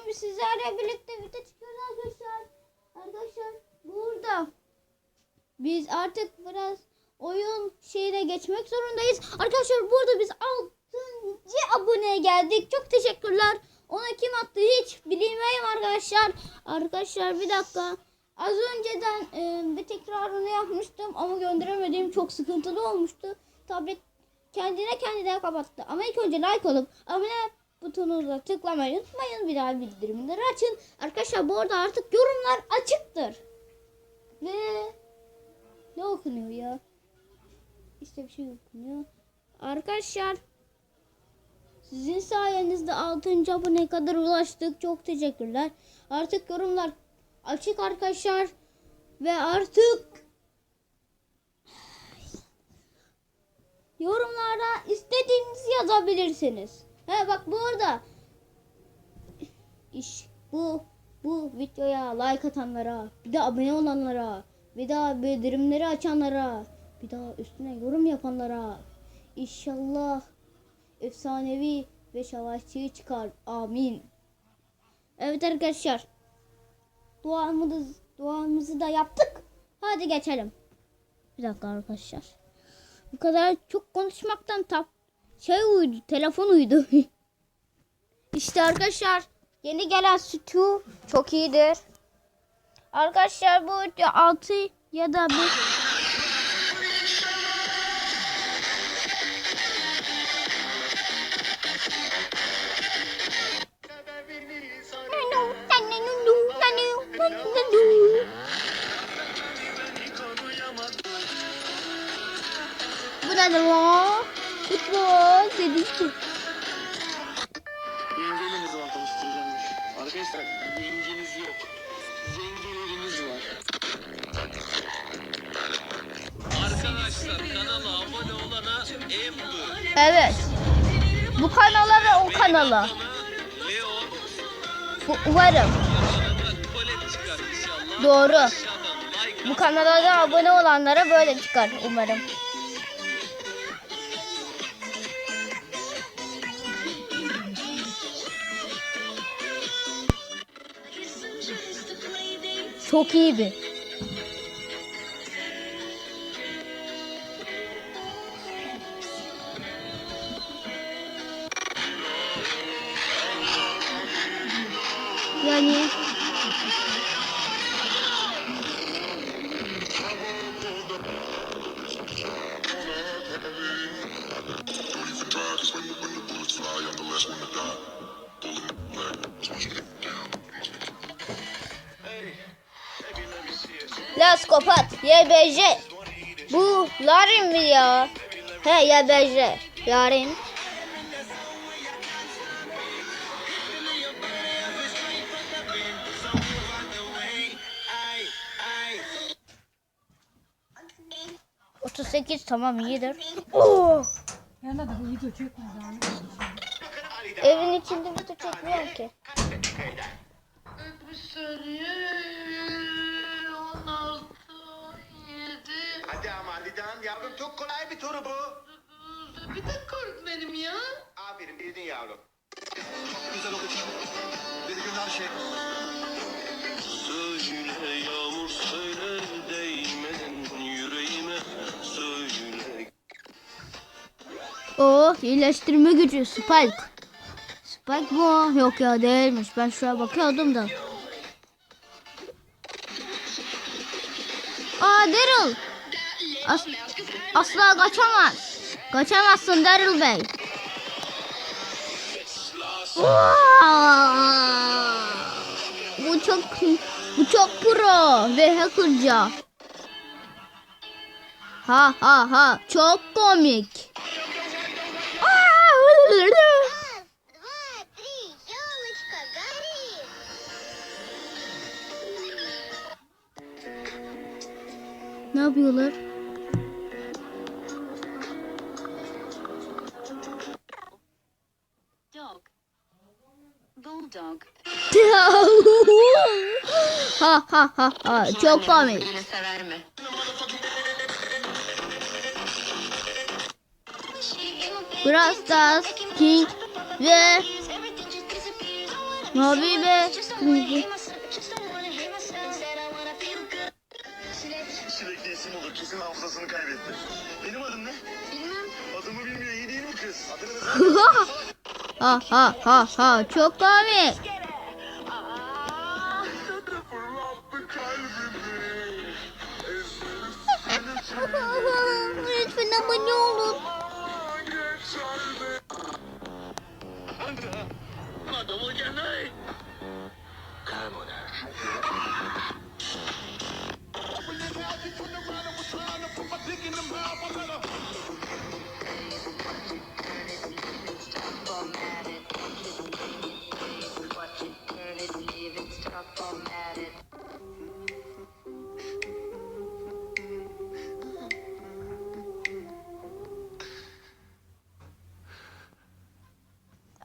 Bugün sizlerle birlikte video çıkıyoruz arkadaşlar. Arkadaşlar burada biz artık biraz oyun şeyine geçmek zorundayız. Arkadaşlar burada biz 6. aboneye geldik. Çok teşekkürler. Ona kim attı hiç bilmiyorum arkadaşlar. Arkadaşlar bir dakika. Az önceden e, bir tekrarını yapmıştım ama gönderemedim. Çok sıkıntılı olmuştu. Tablet kendine kendine kapattı. Ama ilk önce like olup abone butonuna tıklamayı unutmayın. Bir daha bildirimleri açın. Arkadaşlar bu arada artık yorumlar açıktır. Ve ne okunuyor ya? İşte bir şey okunuyor. Arkadaşlar sizin sayenizde 6. aboneye kadar ulaştık. Çok teşekkürler. Artık yorumlar açık arkadaşlar. Ve artık yorumlara istediğinizi yazabilirsiniz. He bak burada iş bu bu videoya like atanlara, bir de abone olanlara, bir daha bildirimleri açanlara, bir daha üstüne yorum yapanlara inşallah efsanevi ve savaşçı çıkar. Amin. Evet arkadaşlar. Duamızı, duamızı da yaptık. Hadi geçelim. Bir dakika arkadaşlar. Bu kadar çok konuşmaktan tap şey uydu, telefon uydu. işte arkadaşlar yeni gelen sütü çok iyidir. Arkadaşlar bu video 6 ya da 1 Bu ne demek? Futbol dedik. Yengeleriniz var tanıştıracağımmış. Arkadaşlar yengeniz yok. Yengeleriniz var. Arkadaşlar kanala abone olana Amber, Evet. Bu kanala ve o kanala. Leon, Bu, yanına çıkar inşallah. Doğru. Aşağıdan like Bu kanala da abone olanlara böyle çıkar umarım. Çok iyi bir. Yani Las kapat. YBJ. Bu Larin mi ya? He YBJ. Larin. Otuz sekiz tamam iyidir. Oo. Yana da bu video çekmez yani. Evin içinde video çekmiyorum ki. Bir 7. Hadi ama Ali'den yavrum çok kolay bir soru bu. Bir dakika öğretmenim ya. Aferin bildin yavrum. Güzel oldu. Bir günler şey. Söyle yağmur söyle değmeden yüreğime söyle. O iyileştirme gücü Spike. Spike bu. Yok ya değilmiş. Ben şuraya bakıyordum da. Aa Daryl. As asla kaçamaz. Kaçamazsın Daryl Bey. bu çok bu çok pro ve hackerca. Ha ha ha çok komik. Ne yapıyorlar? Ha ha ha ha çok komik. Beni sever mi? Brawl Stars, King ve yapıyor be? Sürekli isim olur. Kesin hafızasını kaybetti. Benim adım ne? Bilmem. Adımı bilmiyor. İyi değil mi kız? Adını ha ha ha ha çok komik.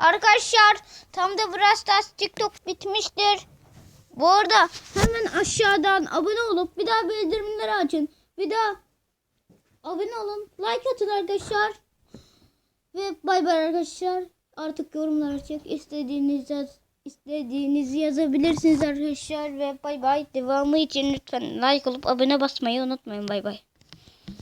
Arkadaşlar tam da Brawl Stars TikTok bitmiştir. Bu arada hemen aşağıdan abone olup bir daha bildirimleri açın. Bir daha abone olun. Like atın arkadaşlar. Ve bay bay arkadaşlar. Artık yorumlar açık. İstediğiniz yaz, istediğinizi yazabilirsiniz arkadaşlar. Ve bay bay. Devamı için lütfen like olup abone basmayı unutmayın. Bay bay.